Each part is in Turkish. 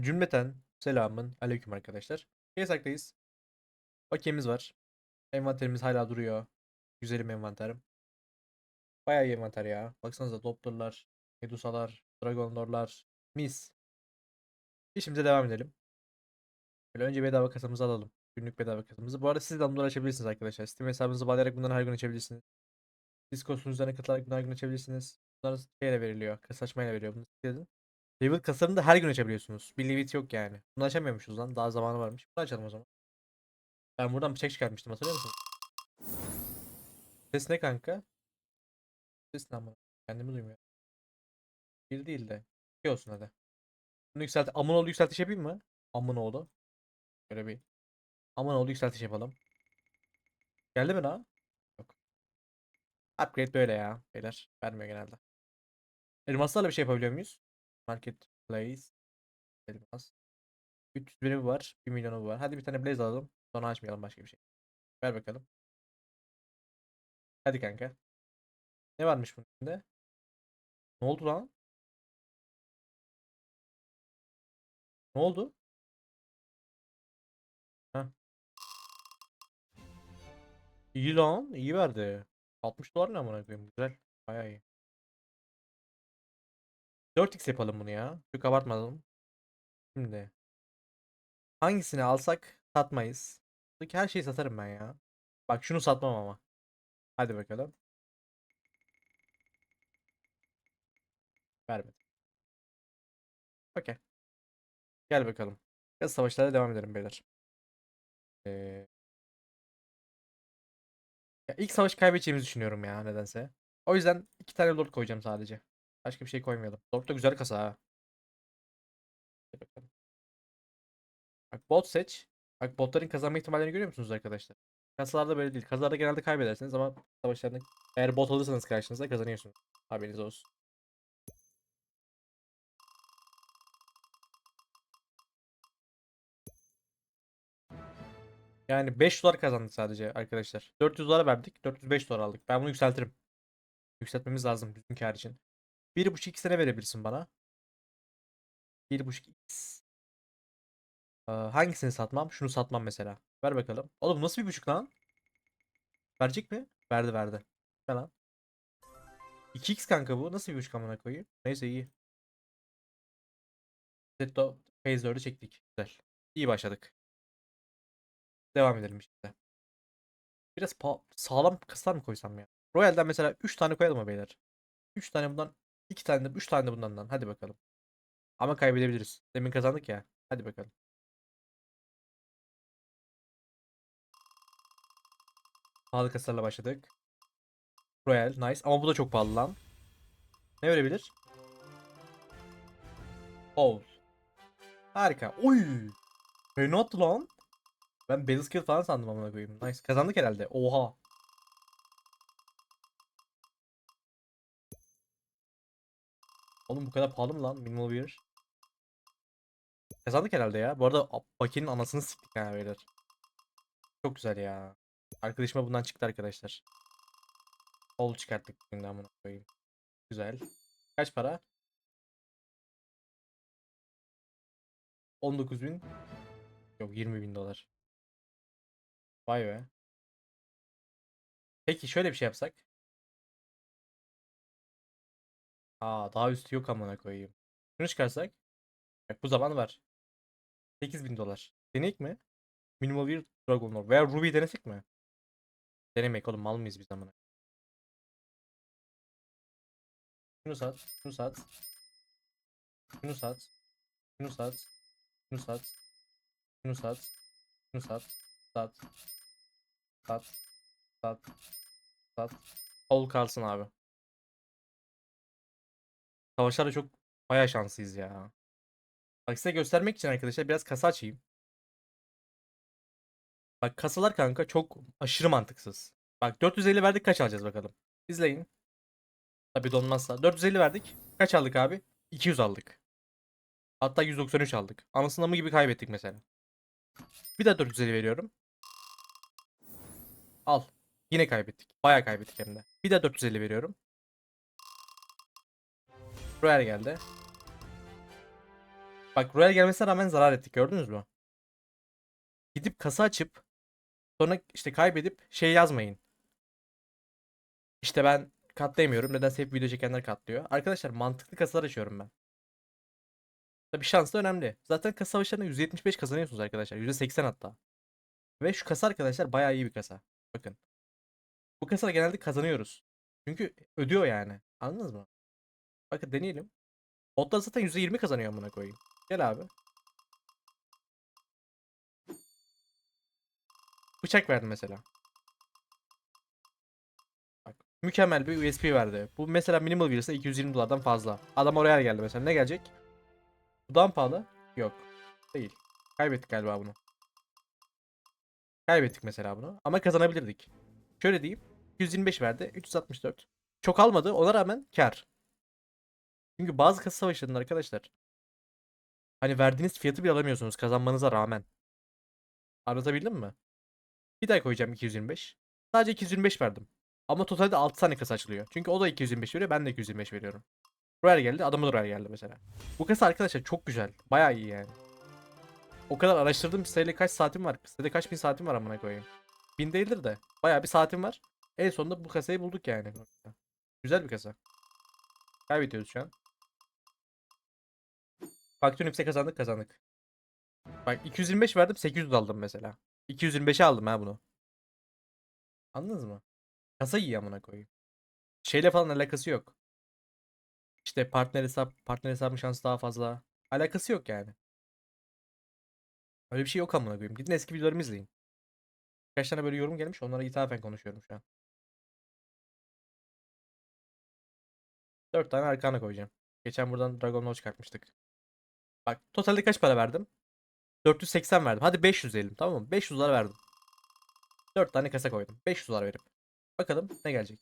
Cümleten selamın aleyküm arkadaşlar. Yasaktayız. Okeyimiz var. Envanterimiz hala duruyor. Güzelim envanterim. Bayağı iyi envanter ya. Baksanıza doktorlar, medusalar, dragonlordlar. Mis. İşimize devam edelim. Böyle önce bedava kasamızı alalım. Günlük bedava kasamızı. Bu arada siz de bunları açabilirsiniz arkadaşlar. Steam hesabınızı bağlayarak bunları her gün açabilirsiniz. Discord sunucularına katılarak bunları her gün açabilirsiniz. Bunlar şeyle veriliyor. Kasa açmayla veriyor. Bunu edin. Level kasarını da her gün açabiliyorsunuz. Bir limit yok yani. Bunu açamıyormuşuz lan. Daha zamanı varmış. Bunu açalım o zaman. Ben buradan bıçak çıkartmıştım hatırlıyor musun? Ses ne kanka? Ses ne ama? Kendimi duymuyorum. Bir değil de. İki olsun hadi. Bunu yükselt. Amanoğlu yükseltiş yapayım mı? Amanoğlu. Böyle bir. Amanoğlu yükseltiş yapalım. Geldi mi daha? Yok. Upgrade böyle ya. Beyler. Vermiyor genelde. Elmaslarla bir şey yapabiliyor muyuz? Marketplace. Elmas. 300 biri var. 1 milyonu var. Hadi bir tane blaze alalım. Sonra açmayalım başka bir şey. Ver bakalım. Hadi kanka. Ne varmış bunun içinde? Ne oldu lan? Ne oldu? Heh. İyi lan. iyi verdi. 60 dolar ne amına koyayım. Güzel. Bayağı iyi. 4x yapalım bunu ya. Çok abartmayalım. Şimdi. Hangisini alsak satmayız. Buradaki her şeyi satarım ben ya. Bak şunu satmam ama. Hadi bakalım. Vermedi. Okey. Gel bakalım. Yaz savaşlara devam edelim beyler. Ee... Ya ilk savaşı kaybedeceğimizi düşünüyorum ya nedense. O yüzden iki tane lord koyacağım sadece. Başka bir şey koymayalım. Lord da güzel kasa ha. Bak bot seç. Bak botların kazanma ihtimallerini görüyor musunuz arkadaşlar? Kasalarda böyle değil. Kasalarda genelde kaybedersiniz ama savaşlarda eğer bot alırsanız karşınıza kazanıyorsunuz. Haberiniz olsun. Yani 5 dolar kazandık sadece arkadaşlar. 400 dolar verdik. 405 dolar aldık. Ben bunu yükseltirim. Yükseltmemiz lazım bizim kar için. 1.5 sene verebilirsin bana. 1.5 x. Ee, hangisini satmam? Şunu satmam mesela. Ver bakalım. Oğlum nasıl bir buçuk lan? Verecek mi? Verdi verdi. Ne lan? 2x kanka bu. Nasıl bir buçuk amına koyayım? Neyse iyi. Zetto Phase 4'ü çektik. Güzel. İyi başladık. Devam edelim işte. Biraz sağlam kıslar mı koysam ya? Royal'den mesela 3 tane koyalım mı beyler? 3 tane bundan, 2 tane de 3 tane de bundan. Hadi bakalım. Ama kaybedebiliriz. Demin kazandık ya. Hadi bakalım. Pahalı kasarla başladık. Royal, nice. Ama bu da çok pahalı lan. Ne verebilir? Owl. Harika. Oy! Fena attı lan. Ben Battle Skill falan sandım amına koyayım. Nice. Kazandık herhalde. Oha. Oğlum bu kadar pahalı mı lan? Minimal bir. Kazandık herhalde ya. Bu arada Baki'nin anasını siktik ha beyler. Çok güzel ya. Arkadaşıma bundan çıktı arkadaşlar. Ol çıkarttık bugün amına koyayım. Güzel. Kaç para? 19 bin. Yok 20 bin dolar. Vay be. Peki şöyle bir şey yapsak. Aa daha üstü yok amına koyayım. Şunu çıkarsak. Bak bu zaman var. 8000 dolar. Deneyik mi? Minimal bir Dragon Lord. Veya Ruby denesek mi? Denemek oğlum mal mıyız biz amına? Şunu sat. Şunu sat. Şunu sat. Şunu sat. Şunu sat. Şunu sat. Şunu sat. Sat. Sat. Sat. Sat. Ol kalsın abi. Savaşlarda çok bayağı şanslıyız ya. Bak size göstermek için arkadaşlar biraz kasa açayım. Bak kasalar kanka çok aşırı mantıksız. Bak 450 verdik kaç alacağız bakalım. İzleyin. Tabi donmazsa. 450 verdik. Kaç aldık abi? 200 aldık. Hatta 193 aldık. Anasını mı gibi kaybettik mesela. Bir daha 450 veriyorum. Al. Yine kaybettik. Bayağı kaybettik hem de. Bir daha 450 veriyorum. Royal geldi. Bak Royal gelmesine rağmen zarar ettik gördünüz mü? Gidip kasa açıp sonra işte kaybedip şey yazmayın. İşte ben katlayamıyorum. Nedense hep video çekenler katlıyor. Arkadaşlar mantıklı kasalar açıyorum ben. Tabii şans da önemli. Zaten kasa savaşlarında 175 kazanıyorsunuz arkadaşlar. %80 hatta. Ve şu kasa arkadaşlar bayağı iyi bir kasa. Bakın. Bu kasada genelde kazanıyoruz. Çünkü ödüyor yani. Anladınız mı? Bakın deneyelim. Botlar zaten %20 kazanıyor amına koyayım. Gel abi. Bıçak verdi mesela. Bak, mükemmel bir USP verdi. Bu mesela minimal birisi 220 dolardan fazla. Adam oraya geldi mesela. Ne gelecek? Bu daha mı pahalı? Yok. Değil. Kaybettik galiba bunu. Kaybettik mesela bunu. Ama kazanabilirdik. Şöyle diyeyim. 125 verdi. 364. Çok almadı. Ona rağmen kar. Çünkü bazı kasa savaşlarında arkadaşlar hani verdiğiniz fiyatı bile alamıyorsunuz kazanmanıza rağmen. Anlatabildim mi? Bir daha koyacağım 225. Sadece 225 verdim. Ama totalde 6 tane kasa açılıyor. Çünkü o da 225 veriyor. Ben de 225 veriyorum. Royal geldi. Adamı da Royal geldi mesela. Bu kasa arkadaşlar çok güzel. Bayağı iyi yani. O kadar araştırdım. Sitede kaç saatim var? Sitede kaç bin saatim var amına koyayım. Bin değildir de. Bayağı bir saatim var. En sonunda bu kasayı bulduk yani. Güzel bir kasa. Kaybediyoruz şu an. Faktör yüksek kazandık kazandık. Bak 225 verdim 800 aldım mesela. 225'e aldım ha bunu. Anladınız mı? Kasa iyi amına koyayım. Şeyle falan alakası yok. İşte partner hesap, partner hesabın şansı daha fazla. Alakası yok yani. Öyle bir şey yok amına koyayım. Gidin eski videolarımı izleyin. Kaç tane böyle yorum gelmiş onlara ithafen konuşuyorum şu an. 4 tane arkana koyacağım. Geçen buradan Dragon Lodge çıkartmıştık. Bak totalde kaç para verdim? 480 verdim. Hadi 500 diyelim tamam mı? 500 dolar verdim. 4 tane kasa koydum. 500 dolar verip. Bakalım ne gelecek.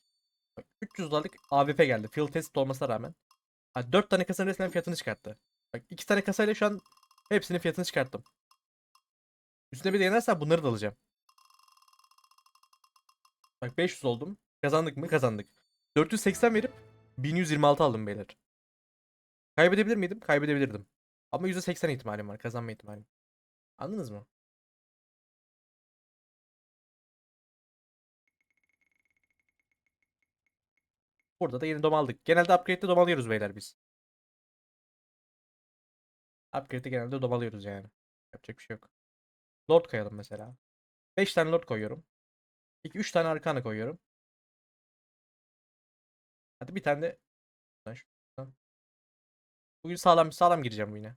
Bak 300 dolarlık AVP geldi. Field test olmasına rağmen. Ha, 4 tane kasanın resmen fiyatını çıkarttı. Bak 2 tane kasayla şu an hepsinin fiyatını çıkarttım. Üstüne bir de yenersen bunları da alacağım. Bak 500 oldum. Kazandık mı? Kazandık. 480 verip 1126 aldım beyler. Kaybedebilir miydim? Kaybedebilirdim. Ama %80 ihtimalim var. Kazanma ihtimalim. Anladınız mı? Burada da yeni dom aldık. Genelde upgrade'de dom alıyoruz beyler biz. Upgrade'de genelde dom alıyoruz yani. Yapacak bir şey yok. Lord koyalım mesela. 5 tane Lord koyuyorum. 2 3 tane Arkana koyuyorum. Hadi bir tane de. Bugün sağlam sağlam gireceğim yine.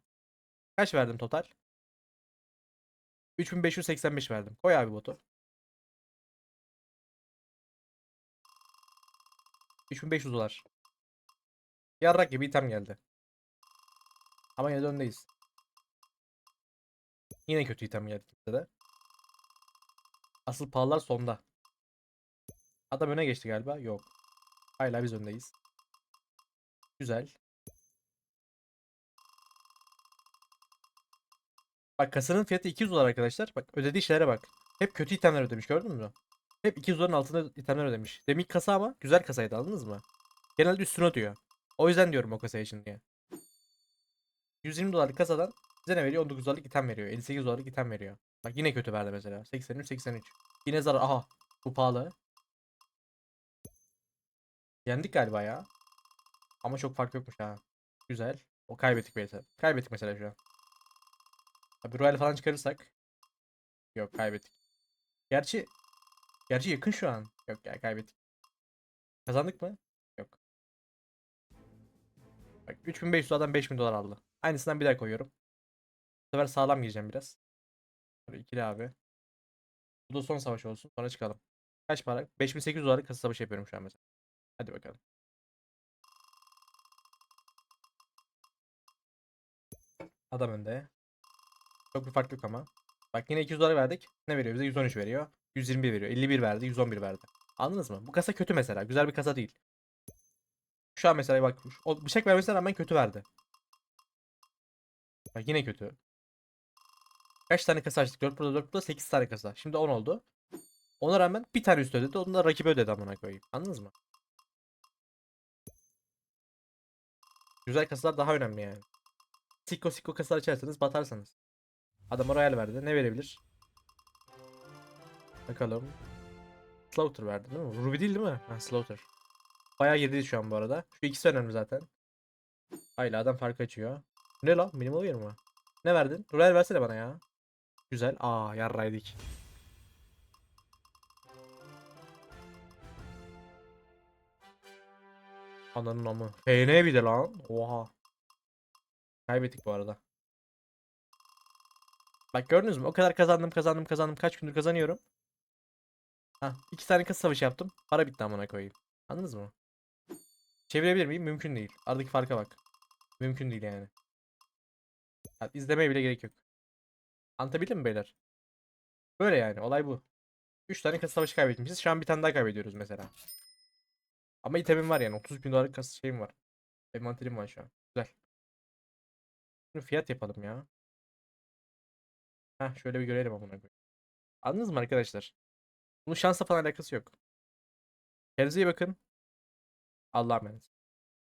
Kaç verdim total? 3585 verdim. Koy abi botu. 3500 dolar. Yarrak gibi item geldi. Ama yine de öndeyiz. Yine kötü item geldi de. Asıl pahalılar sonda. Adam öne geçti galiba. Yok. Hala biz öndeyiz. Güzel. Bak kasanın fiyatı 200 dolar arkadaşlar. Bak ödediği şeylere bak. Hep kötü itemler ödemiş gördün mü? Hep 200 doların altında itemler ödemiş. Demek kasa ama güzel kasaydı anladınız mı? Genelde üstüne ödüyor. O yüzden diyorum o kasa için diye. 120 dolarlık kasadan bize ne veriyor? 19 dolarlık item veriyor. 58 dolarlık item veriyor. Bak yine kötü verdi mesela. 83 83. Yine zarar. Aha. Bu pahalı. Yendik galiba ya. Ama çok fark yokmuş ha. Güzel. O kaybettik mesela. Kaybettik mesela şu an. Tabi Royal falan çıkarırsak. Yok kaybettik. Gerçi Gerçi yakın şu an. Yok ya kaybettik. Kazandık mı? Yok. Bak 3500 adam 5000 dolar aldı. Aynısından bir daha koyuyorum. Bu sefer sağlam gireceğim biraz. Böyle ikili abi. Bu da son savaş olsun. Sonra çıkalım. Kaç para? 5800 dolarlık kasa savaşı yapıyorum şu an mesela. Hadi bakalım. Adam önde. Çok bir fark yok ama. Bak yine 200 dolar verdik. Ne veriyor bize? 113 veriyor. 121 veriyor. 51 verdi. 111 verdi. Anladınız mı? Bu kasa kötü mesela. Güzel bir kasa değil. Şu an mesela bak o bıçak vermesine rağmen kötü verdi. Bak yine kötü. Kaç tane kasa açtık? 4 burada 4 burada 8 tane kasa. Şimdi 10 oldu. Ona rağmen bir tane üstü ödedi. Onu da rakibi ödedi amına koyayım. Anladınız mı? Güzel kasalar daha önemli yani. Siko siko kasa açarsanız batarsınız. Adam royal verdi. Ne verebilir? Bakalım. Slaughter verdi değil mi? Ruby değil değil mi? Ha, Slaughter. Bayağı gerideyiz şu an bu arada. Şu ikisi önemli zaten. Hayla adam fark açıyor. Ne lan? Minimal yer mi? Ne verdin? Royal versene bana ya. Güzel. Aa yarraydık. Ananın amı. PN bir de lan. Oha. Kaybettik bu arada. Bak gördünüz mü? O kadar kazandım kazandım kazandım. Kaç gündür kazanıyorum. Ha, iki tane kız savaşı yaptım. Para bitti amına koyayım. Anladınız mı? Çevirebilir miyim? Mümkün değil. Aradaki farka bak. Mümkün değil yani. Ya, izlemeye bile gerek yok. Anlatabildim mi beyler? Böyle yani. Olay bu. 3 tane kasa savaşı kaybetmişiz. Şu an bir tane daha kaybediyoruz mesela. Ama itemim var yani. 30 bin dolarlık kasa şeyim var. Envanterim var şu an. Güzel. Şimdi fiyat yapalım ya. Heh şöyle bir görelim amına koyayım. Anladınız mı arkadaşlar? Bunun şansla falan alakası yok. Kendinize iyi bakın. Allah'a emanet.